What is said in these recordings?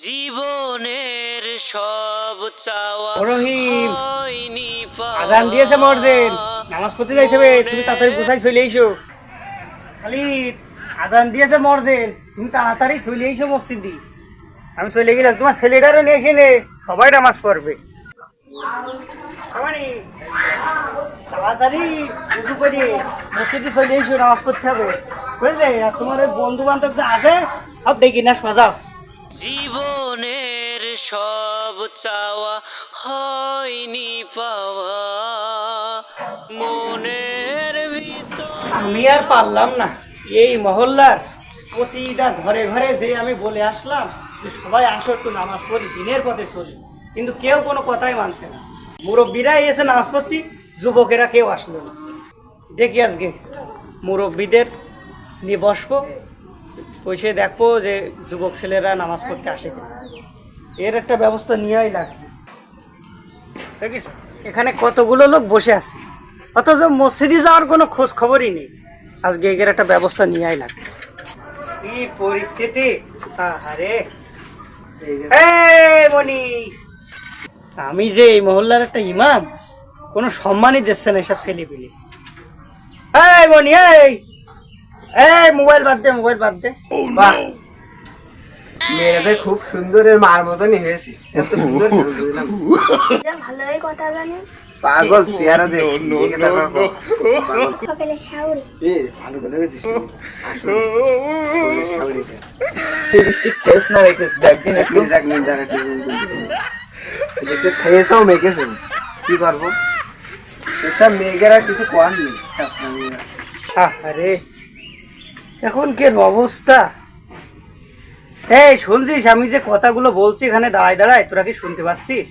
জীবনের সব চাওয়া রহিম, আজান দিয়েছে মর্জেন নামাজ পড়তে যাইতে হবে তুমি তাড়াতাড়ি গোসাই চলে এসো। খালিদ আজান দিয়েছে মর্জেন তুমি তাড়াতাড়ি চলে এসো মসজিদি। আমি চলে গেলাম তোমার ছেলেটারও নিয়ে এসে নে সবাই নামাজ পড়বে। তাড়াতাড়ি উঁচু করে মসজিদে চলে এসো নামাজ পড়তে হবে। বুঝলে? আর তোমার ওই বন্ধু বান্ধব যে আছে সব ডেকে নাস বাজাও জীবনের সব চাওয়া হয়নি পাওয়া। মনের আমি আর পারলাম না। এই মহল্লার প্রতিটা ঘরে ঘরে যে আমি বলে আসলাম যে সবাই আসো একটু নামাজ পড়ি, দিনের পথে চলি। কিন্তু কেউ কোনো কথাই মানছে না। মুরব্বীরাই এসে নামাজ পড়তি, যুবকেরা কেউ আসলো না। দেখি আজকে মুরব্বীদের নিয়ে বসবো। বসে দেখব যে যুবক ছেলেরা নামাজ পড়তে আসে এর একটা ব্যবস্থা নেওয়াই লাগবে দেখিস এখানে কতগুলো লোক বসে আছে? অথচ মসজিদে যাওয়ার কোনো খোঁজ খবরই নেই। আজকে এর একটা ব্যবস্থা নেওয়াই লাগবে কি পরিস্থিতি? আরে মনি! আমি যে এই মহল্লার একটা ইমাম কোনো সম্মানই দিচ্ছে না এসব ছেলেপিলে। এই মনি এই! এই মোবাইল বাদ দে মোবাইল বাদ দে। বাহ। মেয়েদের খুব সুন্দর এর মার মতনই হয়েছে। এত সুন্দর। ভালোই কথা জানে। পাগল চেহারা সকালে শাউরি। এ, ভালো কথা। লিপস্টিক ফেস না রেখেছ একটু। দেখতে ফেসও মেকেছে কি করব? এসব মেয়েকেরা কিছু কর নেই। আরে এখন কি অবস্থা? এই শুনছিস? আমি যে কথাগুলো বলছি এখানে দাঁড়ায় দাঁড়ায় তোরা কি শুনতে পাচ্ছিস?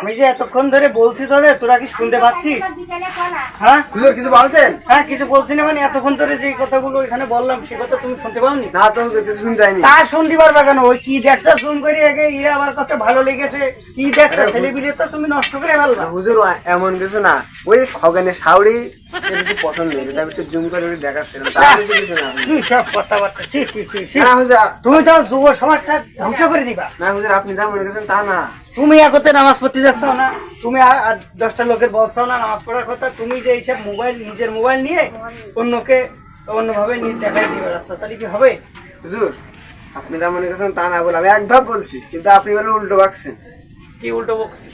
আমি যে এতক্ষণ ধরে বলছি তোদের তোরা কি শুনতে পাচ্ছিস? হ্যাঁ? হুজুর কিছু বলছেন? হ্যাঁ কিছু বলছি না মানে এতক্ষণ ধরে যে কথাগুলো এখানে বললাম সে কথা তুমি শুনতে পাওনি? না তো কিছু শুনতে যায়নি তা শুনতে পারবা কেন? ওই কি দেখছ? জুম করে আগে ইরা আমার কাছে ভালো লেগেছে। কি দেখছ? ছেলেপিলে তো তুমি নষ্ট করে ফেলবা। হুজুর এমন কিছু না। ওই খগেনের শাওরি একটু পছন্দ হয়েছে আমি একটু জুম করে দেখাচ্ছিলাম তার বেশি কিছু না তুই সব কথাবার্তা ছি ছি ছি ছি। না হুজুর তুমি তো যুব সমাজটা ধ্বংস করে দিবা। না হুজুর আপনি যা মনে করছেন তা না। তুমি একতে নামাজ পড়তে যাচ্ছ না তুমি আর- দশটা লোকের বলছো না নামাজ পড়ার কথা তুমি যে এইসব মোবাইল নিজের মোবাইল নিয়ে অন্যকে অন্যভাবে নিয়ে দেখাই তাহলে কি হবে? হুজুর আপনি যা মনে করছেন তা না বলে আমি একভাব বলছি কিন্তু আপনি বলে উল্টো বাকছেন কি উল্টো বকছি?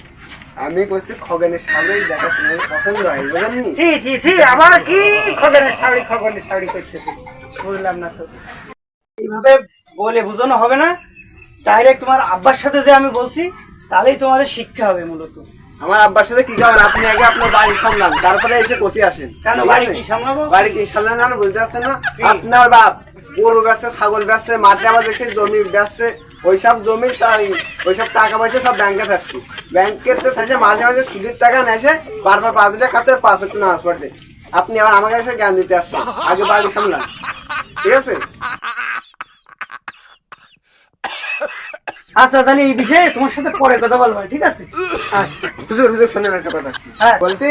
আমি করছি খগেনের শাওরি দেখাচ্ছি আমি পছন্দ হয় বুঝলেননি ছি ছি ছি আবার কি খগনের শাড়ি খগনের শাড়ি করতেছে? বুঝলাম না তো। এইভাবে বলে বোঝানো হবে না। ডাইরেক্ট তোমার আব্বার সাথে যে আমি বলছি তাহলেই তোমাদের শিক্ষা হবে মূলত। আমার আব্বার সাথে কি খাবেন আপনি আগে আপনার বাড়ি সামলান তারপরে এসে কোথায় আসেন? কেন, বাড়ি? কি সামলাবো? বাড়ি কি সামলান না বুঝতে পারছেন না? আপনার বাপ গরু বেচছে ছাগল বেচছে মাঠে আবার দেখছি জমি বেচছে ওইসব জমি ওইসব টাকা পয়সা সব ব্যাংকে থাকছে। ব্যাংকের তো থাকছে মাঝে মাঝে সুদের টাকা নেছে বারবার পাঁচ হাজার আর পাঁচ একটু নামাজ পড়তে আপনি আবার আমাকে এসে জ্ঞান দিতে আসছেন আগে বাড়ি সামলান। ঠিক আছে? আচ্ছা তাহলে এই বিষয়ে তোমার সাথে পরে কথা বলব ঠিক আছে? হুজুর হুজুর শোনেন একটা কথা। হ্যাঁ। বলছি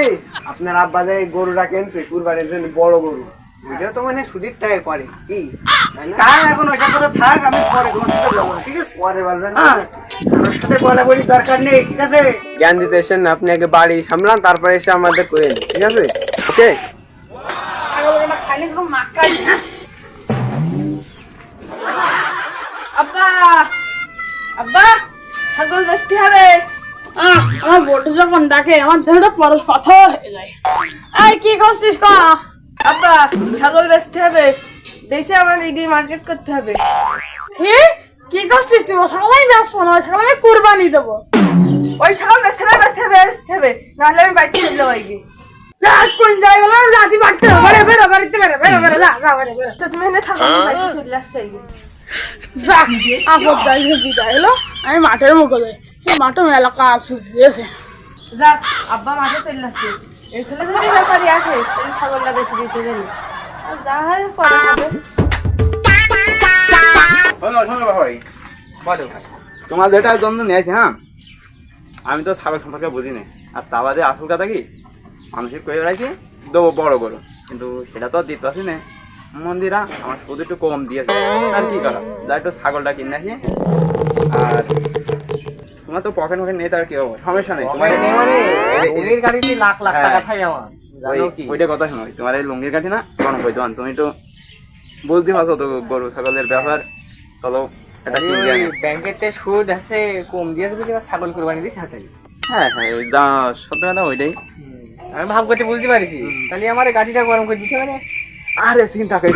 আপনার আব্বা যে গরুটা কিনছে কুরবানির জন্য বড় গরু। ওইটাও তো মানে সুদির টাকা করে কি? তাই এখন ওইসব কথা থাক আমি পরে তোমার সাথে বলব ঠিক আছে? পরে বলবেন? হ্যাঁ কারোর সাথে বলা বলি দরকার নেই ঠিক আছে? জ্ঞান দিতে এসেন আপনি আগে বাড়ি সামলান তারপরে এসে আমাদের করেন ঠিক আছে? ওকে আব্বা আব্বা ছাগল বেচতে হবে। আমার বটে যখন ডাকে আমার দেহটা পরশ পাথর হয়ে যায়। এই কি করছিস কা আব্বা ছাগল বেচতে হবে। বেচে আমার এগিয়ে মার্কেট করতে হবে। কি কি করছিস তুই? ও সবাই বেচবো না ছাগল কুরবানি দেবো। ওই ছাগল বেচতে হবে বেচতে হবে বেচতে হবে। নাহলে আমি বাড়িতে চলে যাব এগিয়ে। রাত কোন যাই বলো জাতি বাড়তে হবে। বেরো বেরো বাড়িতে বেরো বেরো বেরো যা যা বেরো বেরো। তো তুমি এনে থাকো আমি বাড়িতে চলে আসছি এগিয়ে। যা আপদ যাই বিদায় এলো আমি মাঠের মুখে যাই। মাঠে মেলা কাজ ফুটিয়েছে যাক আব্বা মাঠে চলে আসছে এখানে যদি ব্যাপারই আসে তাহলে ছাগলটা বেশি দিতে গেলে আর যা হয় পরে হবে। তোমার যেটা দ্বন্দ্ব নিয়েছে হ্যাঁ? আমি তো ছাগল সম্পর্কে বুঝি না আর তা বাদে আসল কথা কি? মানুষের কয়ে বেড়াইছে? দেবো বড় বড় কিন্তু সেটা তো দিতে পারছি না মন্দিরা আমার শুধু একটু কম দিয়েছে। আর কি করা? যা একটু ছাগলটা কিনে আসি। আর তোমার তো পকেট মকেট নেই তার কি হবে? সমস্যা নেই তোমার মানে মানে গাড়িতে লাখ লাখ হ্যাঁ। টাকা থাকে আমার জানো কি? ওইটা কথা শোনো তোমার এই লুঙ্গির কাঠি না করে দেওয়ান তুমি একটু বুঝতে পারছ তো গরু ছাগলের ব্যাপার চলো এটা কিনে ওই আনি। ব্যাংকের তে সুদ আছে কম এবার ছাগল কুরবানি দিস হাতে। হ্যাঁ হ্যাঁ ওই যা সত্যি কথা ওইটাই আমি ভাব করতে বুঝতে পারিছি। তাহলে আমার গাড়িটা গরম করে দিতে পারে আরে চিন্তা করি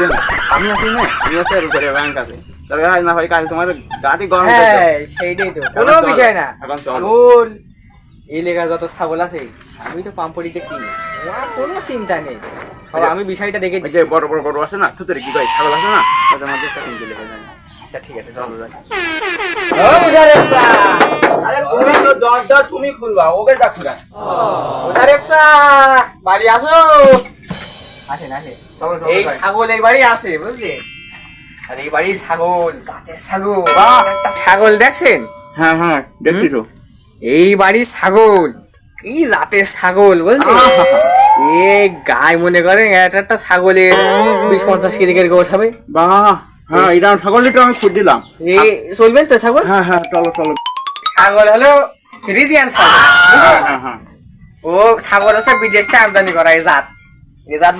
আমি আছি না আমি আছি আর উপরে ব্যাংক আছে। দরকার হয় না ভাই কাল তোমার গাড়ি গরম হ্যাঁ সেইটাই তো। কোনো বিষয় না। চলো। এই লেগা যত ছাগল আছে আমি তো পাম্পড়িতে কিনি। কোনো চিন্তা নেই। আমি বিষয়টা দেখে ওই যে বড় বড় গরু আছে না তুতরে কি কয় ছাগল আছে না মধ্যে একটা কিনতে লেগে যায় আচ্ছা ঠিক আছে চলো যাই ও মুশারফ আরে তুমি তো দরজা তুমি খুলবা ওকে ডাকছো না। মোশারেফ বাড়ি আসো। আসেন আসেন। এই ছাগল এই বাড়ি আছে বুঝলি? আর এই বাড়ির ছাগল জাতের ছাগল। বাহ! একটা ছাগল দেখছেন? হ্যাঁ হ্যাঁ দেখছি তো। এই বাড়ির ছাগল। কি জাতের ছাগল বুঝলি আহা! এই গায়ে মনে করেন একটা একটা ছাগলের বিশ পঞ্চাশ কেজি করে গোছ হবে। বাহ হ্যাঁ এটা ছাগলটা তো আমি খুঁজ দিলাম। এই চলবেন তো ছাগল? হ্যাঁ হ্যাঁ চলো চলো। ছাগল হলো রিজিয়ান ছাগল। হ্যাঁ হ্যাঁ হ্যাঁ। ও ছাগল হচ্ছে বিদেশ থেকে আমদানি করা এই জাত।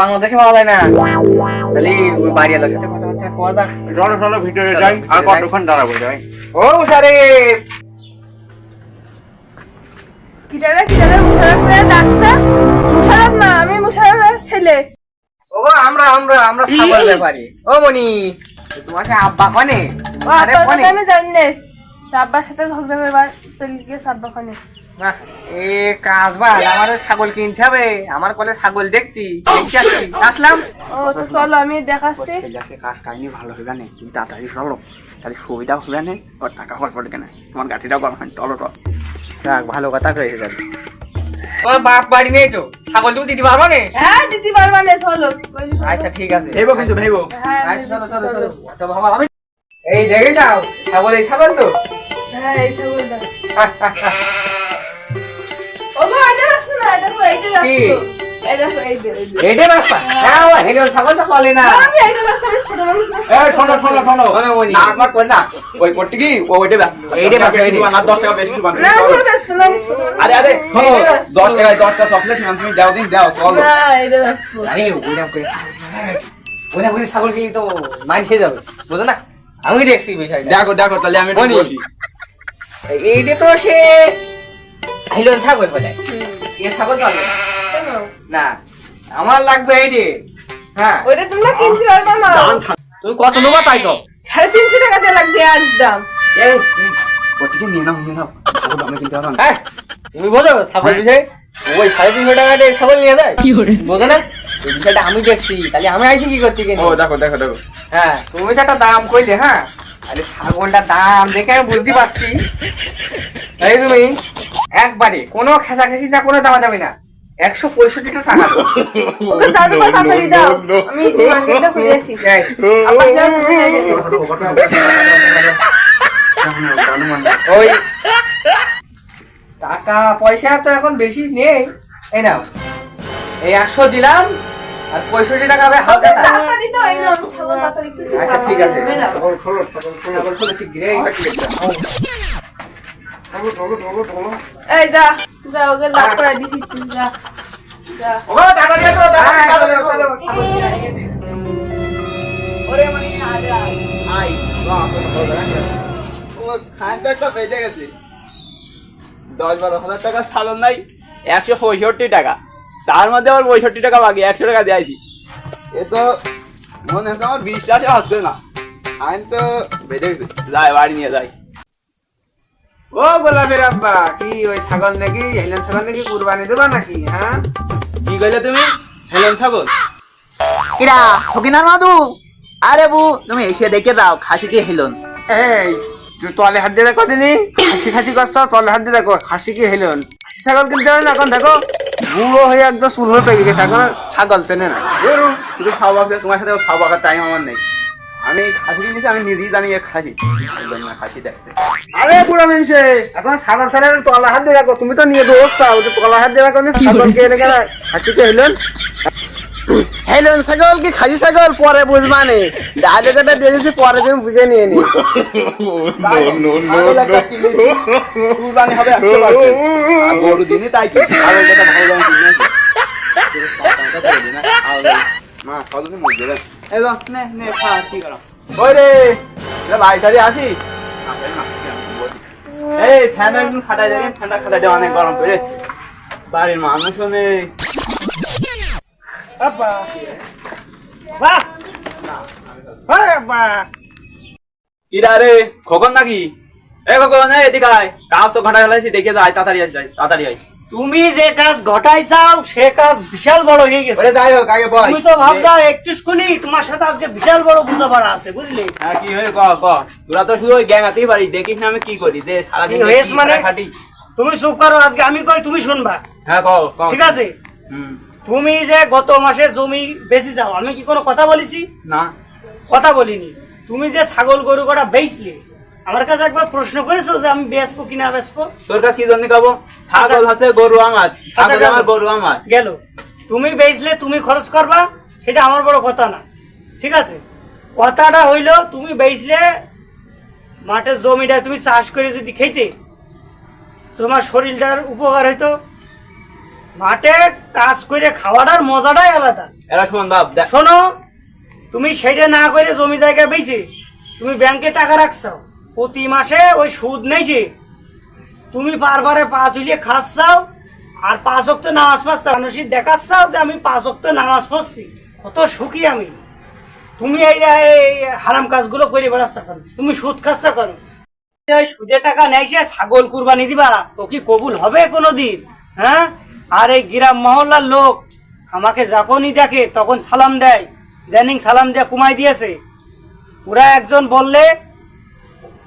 বাংলাদেশে পাওয়া যায় না। তাহলে ওই বাড়িওয়ালার সাথে কথাবার্তা কোয়া যাক। চলো চলো ভিতরে যাই আর কতক্ষণ দাঁড়াবো যাই। ও সারে কিটারে কিটারে মুশারফ করে ডাকছে? মুশারফ না আমি মুশারফের ছেলে। ও আমরা আমরা আমরা ছাগল ব্যাপারী। ও মনি তোমাকে আব্বা কনে? আরে কনে? আমি জানি না। আব্বার সাথে ঝগড়া করবার চলে গিয়েছে আব্বা খানে না, এ কাজ বা আমার ছাগল কিনতে হবে আমার কলে ছাগল দেখতি দেখতে আসলাম। ও তো চলো আমি দেখাচ্ছি। কাজ কাহিনী ভালো হবে না তুমি তাড়াতাড়ি তাহলে সুবিধা হবে না ওর টাকা পড়ে কেন? তোমার গাঠিটাও গরম হয় চলো চলো। যাক ভালো কথা কয়েছে যাবে তোমার বাপ বাড়ি নেই তো? ছাগল তুমি দিতে পারব না? হ্যাঁ দিতে পারবা না চলো। আচ্ছা ঠিক আছে। ভেবো কিন্তু ভেবো। হ্যাঁ আচ্ছা চলো চলো। চলো। তো বাবা আমি এই দেখে যাও ছাগল এই ছাগল তো? হ্যাঁ এই ছাগলটা। এইটা কি? চলে না। আমি এইটা আমি ছোট এই। না। না? ওই করতে কি ও ওইটা এইটা এইটা। না টাকা বেশি না আমি না। আরে আরে চকলেট তুমি দাও দিন দাও চলো। না এইটা বেচবো। আরে ওইরকম করে ওইরকম করে ছাগল কিনি তো মার খেয়ে যাবে। বুঝো না? আমি দেখছি বিষয়টা। দেখো দেখো তাহলে আমি। এইটা তো সে হিলন ছাগল বলে। এ ছাগল চলবে না। কেন? না আমার লাগবে এইটে হ্যাঁ। ওইটা তোমরা কিনতে পারবা না। তুমি কত নেবা তাই তো? সাড়ে তিনশো টাকা দিয়ে লাগবে একদম এই ওটিকে নিয়ে নাও নিয়ে নাও। ও দামে কিনতে পারো না তুমি বোঝো ছাগল বিষয় ওই সাড়ে তিনশো টাকা দিয়ে ছাগল নিয়ে যায়? বোঝো না? বিষয়টা আমি দেখছি তাহলে আমি আইছি কি করতে কিনে? ও দেখো দেখো দেখো। হ্যাঁ তুমি তো একটা দাম কইলে হ্যাঁ? আরে ছাগলটার দাম দেখে আমি বুঝতে পারছি। এই তুমি একবারে কোনো খেসাখেসি না কোনো দামা দামি না। একশো পঁয়ষট্টি টাকা। ওকে জাদু বা তাড়াতাড়ি দাও। আমি মার্কেটটা ঘুরে আসি। আবার যাও। ওই। টাকা পয়সা তো এখন বেশি নেই। এই নাও। এই একশো দিলাম। আর পঁয়ষট্টি টাকা হবে হালকা তাড়াতাড়ি দাও, এই আমি ছাগল তাড়াতাড়ি কিছু আচ্ছা, ঠিক আছে। এই নাও। ছাগল খুলে শিগগিরই হাঁটি যা যা ওকে লাভ করে দিচ্ছি যা যা। ও টাকা দিয়ে তো টাকা দিয়ে চলো, দাও, চলো, ওরে মানে আয় আয় আয় ও খানটা একটা বেজে গেছে। দশ বারো হাজার টাকা সালন নাই একশো পঁয়ষট্টি টাকা। তার মধ্যে আবার পঁয়ষট্টি টাকা বাকি একশো টাকা দিয়েছি এ তো মনে হচ্ছে আমার বিশ্বাসই হচ্ছে না। আইন তো বেজে গেছে যাই বাড়ি নিয়ে যাই ও গোলাপের আব্বা কি ওই ছাগল নাকি? হেলেন ছাগল নাকি কুরবানি দেবা নাকি হ্যাঁ? কি কইলে তুমি? হেলেন ছাগল? কিরা সকিনা মাদু? আরে বু তুমি এসে দেখে দাও খাসিটি হেলন? এই তুই তলে হাত দিয়ে দেখো দিনি। খাসি খাসি করছ তলে হাত দিয়ে দেখো খাসি কি হেলন? ছাগল কিনতে হবে না এখন দেখো। বুড়ো হয়ে একদম চুল হয়ে পেকে গেছে। এখন ছাগল চেনে না। ধরু শুধু খাওয়া তোমার সাথে খাওয়া টাইম আমার নেই। আমি খাসি কিনেছি আমি নিজেই জানি খাসি। খাসি দেখতে। আরে বুড়ো মানুষে এখন ছাগল ছাড়া তলা হাত দিয়ে দেখো তুমি তো নিয়ে দোষ চাও তলা হাত দিয়ে দেখো নি ছাগল কে রেখে খাসি কে হেলন হেলন ছাগল কি খাসি ছাগল? পরে বুঝবানে। ডায়লগটা দিয়ে দিয়েছি পরে তুমি বুঝে নিয়ে নি। কুরবানি হবে গরু দিনই তাই কি ছাগল কথা ভালো দাম মা কত দিন মধ্যে দেন নে নে খা কি করো? ওই রে রে ভাই টারি আসি? এই ঠান্ডা একদম খাটাই যাবে ঠান্ডা খাটাই দেওয়া অনেক গরম করে বাড়ির মানুষও নেই। বাবা বাহ হ্যাঁ বাহ কিরা রে খোকন নাকি? এ খোকন এই এদিকে আয়। কাজ তো ঘটা ফেলাইছি দেখে যাই তাড়াতাড়ি আয় যাই তাড়াতাড়ি আয়। তুমি যে কাজ ঘটাই চাও সে কাজ বিশাল বড় হয়ে গেছে। ওরে যাই হোক আগে বল। তুমি তো ভাবছ একটু শুনি তোমার সাথে আজকে বিশাল বড় বোঝাপড়া আছে বুঝলি? হ্যাঁ কি হয়ে ক ক। তোরা তো শুধু ওই গ্যাং আতেই পারি দেখিস না আমি কি করি। দে সারাদিন কি হয়েছে মানে? তুমি চুপ করো আজকে আমি কই তুমি শুনবা? হ্যাঁ ক ক। ঠিক আছে? হুম। তুমি যে গত মাসে জমি বেশি যাও আমি কি কোনো কথা বলেছি? না। কথা বলিনি। তুমি যে ছাগল গরু কটা বেচলে আমার কাছে একবার প্রশ্ন করেছ যে আমি বেচবো কিনা বেচবো? তোর কাছে কি জন্য খাব? ছাগল হাতে গরু আমার। ছাগল আমার গরু আমার। গেল। তুমি বেচলে তুমি খরচ করবা সেটা আমার বড় কথা না। ঠিক আছে? কথাটা হইল তুমি বেচলে মাঠের জমিটা তুমি চাষ করে যদি খেতে তোমার শরীরটার উপকার হইতো মাঠে কাজ করে খাওয়াটার মজাটাই আলাদা। এরা শোন বাপ শোনো তুমি সেটা না করে জমি জায়গা বেচে তুমি ব্যাংকে টাকা রাখছো প্রতি মাসে ওই সুদ নেইছে। তুমি বারবারে পা ঝুলিয়ে খাচ্ছাও আর পাঁচ অক্ত নামাজ পড়ছ মানুষই দেখাচ্ছাও যে আমি পাঁচ অক্ত নামাজ পড়ছি কত সুখী আমি। তুমি এই হারাম কাজগুলো করে বেড়াচ্ছ কেন? তুমি সুদ খাচ্ছ কেন? সুদে টাকা নেইছে ছাগল কুরবানি দিবা তো কি কবুল হবে কোনোদিন? হ্যাঁ? আর এই গ্রাম মহল্লার লোক, আমাকে যখনই দেখে তখন সালাম দেয়। দেনিং সালাম দিয়ে কুমাই দিয়েছে। ওরা একজন বললে,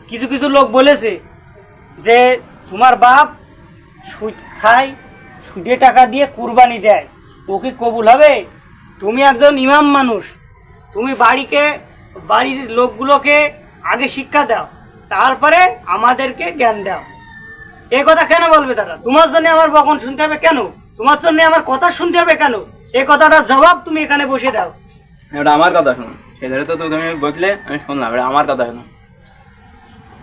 কিছু কিছু লোক বলেছে যে, তোমার বাপ সুদ খায়, সুদে টাকা দিয়ে কুরবানি দেয়। ও কি কবুল হবে? তুমি একজন ইমাম মানুষ। তুমি বাড়িকে, বাড়ির লোকগুলোকে আগে শিক্ষা দাও। তারপরে আমাদেরকে জ্ঞান দাও। এ কথা কেন বলবে তারা তোমার জন্য আমার বকন শুনতে হবে কেন? তোমার জন্য আমার কথা শুনতে হবে কেন? এ কথাটার জবাব তুমি এখানে বসে দাও। এবার আমার কথা শোনো। সেধারে তো তুমি বসলে আমি শুনলাম এবার আমার কথা শোনো।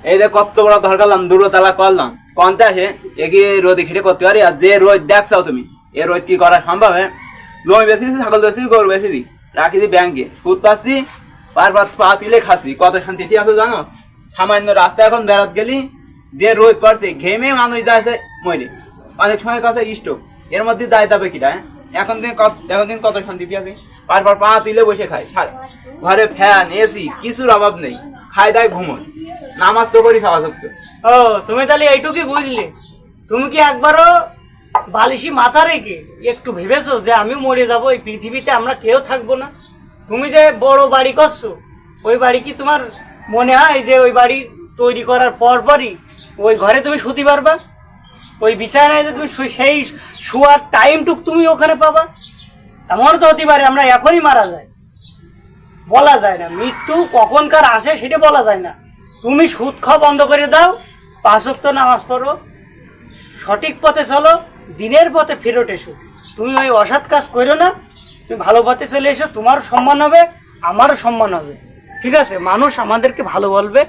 এই যে কত বড় ধর করলাম, দুটো তালা করলাম, কনতে আসে, এগিয়ে রোদে খেটে করতে পারি, আর যে রোদ দেখছাও তুমি, এ রোদ কি করা সম্ভব হ্যাঁ? জমি বেশি ছাগল বেশি গরু বেশি দিই রাখি দিই ব্যাংকে, সুদ পাচ্ছি, পার পাঁচ পা তুলে খাচ্ছি, কত শান্তিতে আছো, জানো? সামান্য রাস্তা এখন বেড়াত গেলি যে রোদ পড়ছে, ঘেমে মানুষ যাচ্ছে মরে। অনেক সময় কাছে স্টোক এর মধ্যে দায় দাবে হ্যাঁ? এখন দিন এখন দিন কত শান্তিতে আছে। পার পা তুলে বসে খায় সার- ঘরে ফ্যান এসি কিছুর অভাব নেই। খায় দায় ঘুমোয়। নামাজ তো করি খাওয়া সত্য ও, তুমি তাহলে এইটুকুই বুঝলে। তুমি কি একবারও বালিশি মাথা রেখে একটু ভেবেছো যে আমি মরে যাব, এই পৃথিবীতে আমরা কেউ থাকব না? তুমি যে বড় বাড়ি করছ, ওই বাড়ি কি তোমার মনে হয় যে ওই বাড়ি তৈরি করার পর পরই ওই ঘরে তুমি শুতে পারবা। ওই বিছানায় তুমি সেই শোয়ার টাইমটুক তুমি ওখানে পাবা। এমন তো হতে পারে, আমরা এখনই মারা যাই। বলা যায় না, মৃত্যু কখনকার আসে সেটা বলা যায় না। তুমি সুদ খাওয়া বন্ধ করে দাও পাঁচক্ত নামাজ পড়ো, সঠিক পথে চলো, দিনের পথে ফেরত এসো। তুমি ওই অসৎ কাজ করো না, তুমি ভালো পথে চলে এসো, তোমারও সম্মান হবে, আমারও সম্মান হবে। ঠিক আছে? মানুষ আমাদেরকে ভালো বলবে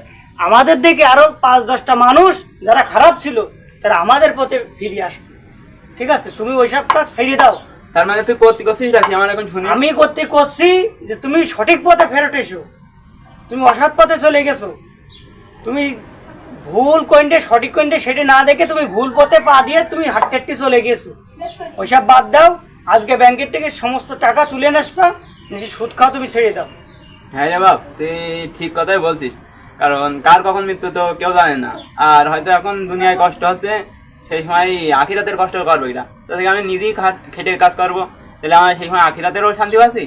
আমাদের দেখে আরও পাঁচ দশটা মানুষ যারা খারাপ ছিল তারা আমাদের পথে ফিরে আসবে। ঠিক আছে? তুমি ওইসব কাজ ছেড়ে দাও। তার মানে তুই করতে করছিস রাখি আমার এখন শুনি। আমি করতে করছি যে তুমি সঠিক পথে ফেরত এসো। তুমি অসৎ পথে চলে গেছো। তুমি ভুল কইন্ডে সঠিক কইন্ডে সেটা না দেখে তুমি ভুল পথে পা দিয়ে তুমি হাট্টাট্টি চলে গেছো। ওইসব বাদ দাও। আজকে ব্যাংকের থেকে সমস্ত টাকা তুলে আসবা। নিজে সুদ খাওয়া তুমি ছেড়ে দাও। হ্যাঁ রে বাপ তুই ঠিক কথাই বলছিস। কারণ কার কখন মৃত্যু তো কেউ জানে না। আর হয়তো এখন দুনিয়ায় কষ্ট হচ্ছে, সেই সময় আখিরাতের কষ্ট করব এটা। তাহলে আমি নিজেই খেটে কাজ করব, তাহলে আমার সেই সময় আখিরাতেরও শান্তি পাচ্ছি?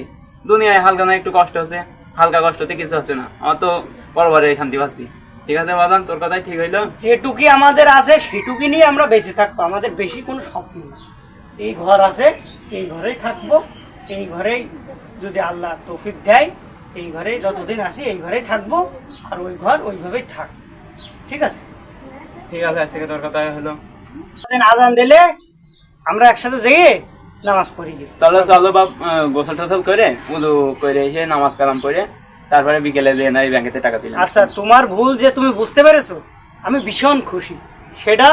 দুনিয়ায় হালকা না একটু কষ্ট হচ্ছে? হালকা কষ্টতে কিছু হচ্ছে না। আমার তো বড় শান্তি পাচ্ছি। ঠিক আছে বাদাম, তোর কথাই ঠিক হইল। যেটুকি আমাদের আছে, সেটুকি নিয়ে আমরা বেঁচে থাকব। আমাদের বেশি কোনো স্বপ্ন এই ঘর আছে, এই ঘরেই থাকব। এই ঘরেই যদি আল্লাহ তৌফিক দেয় এই ঘরে যতদিন আছি এই ঘরেই থাকব আর ওই ঘর ওইভাবেই থাক। ঠিক আছে? ঠিক আছে আজ থেকে তোর কথাই হলো। আজান দিলে আমরা একসাথে যেয়ে নামাজ পড়ি। তাহলে চলো বাপ গোসল টোসল করে উদু করে এসে নামাজ কালাম করে তারপরে বিকেলে দিয়ে না ব্যাংকেতে টাকা দিলাম আচ্ছা তোমার ভুল যে তুমি বুঝতে পেরেছ আমি ভীষণ খুশি। সেটা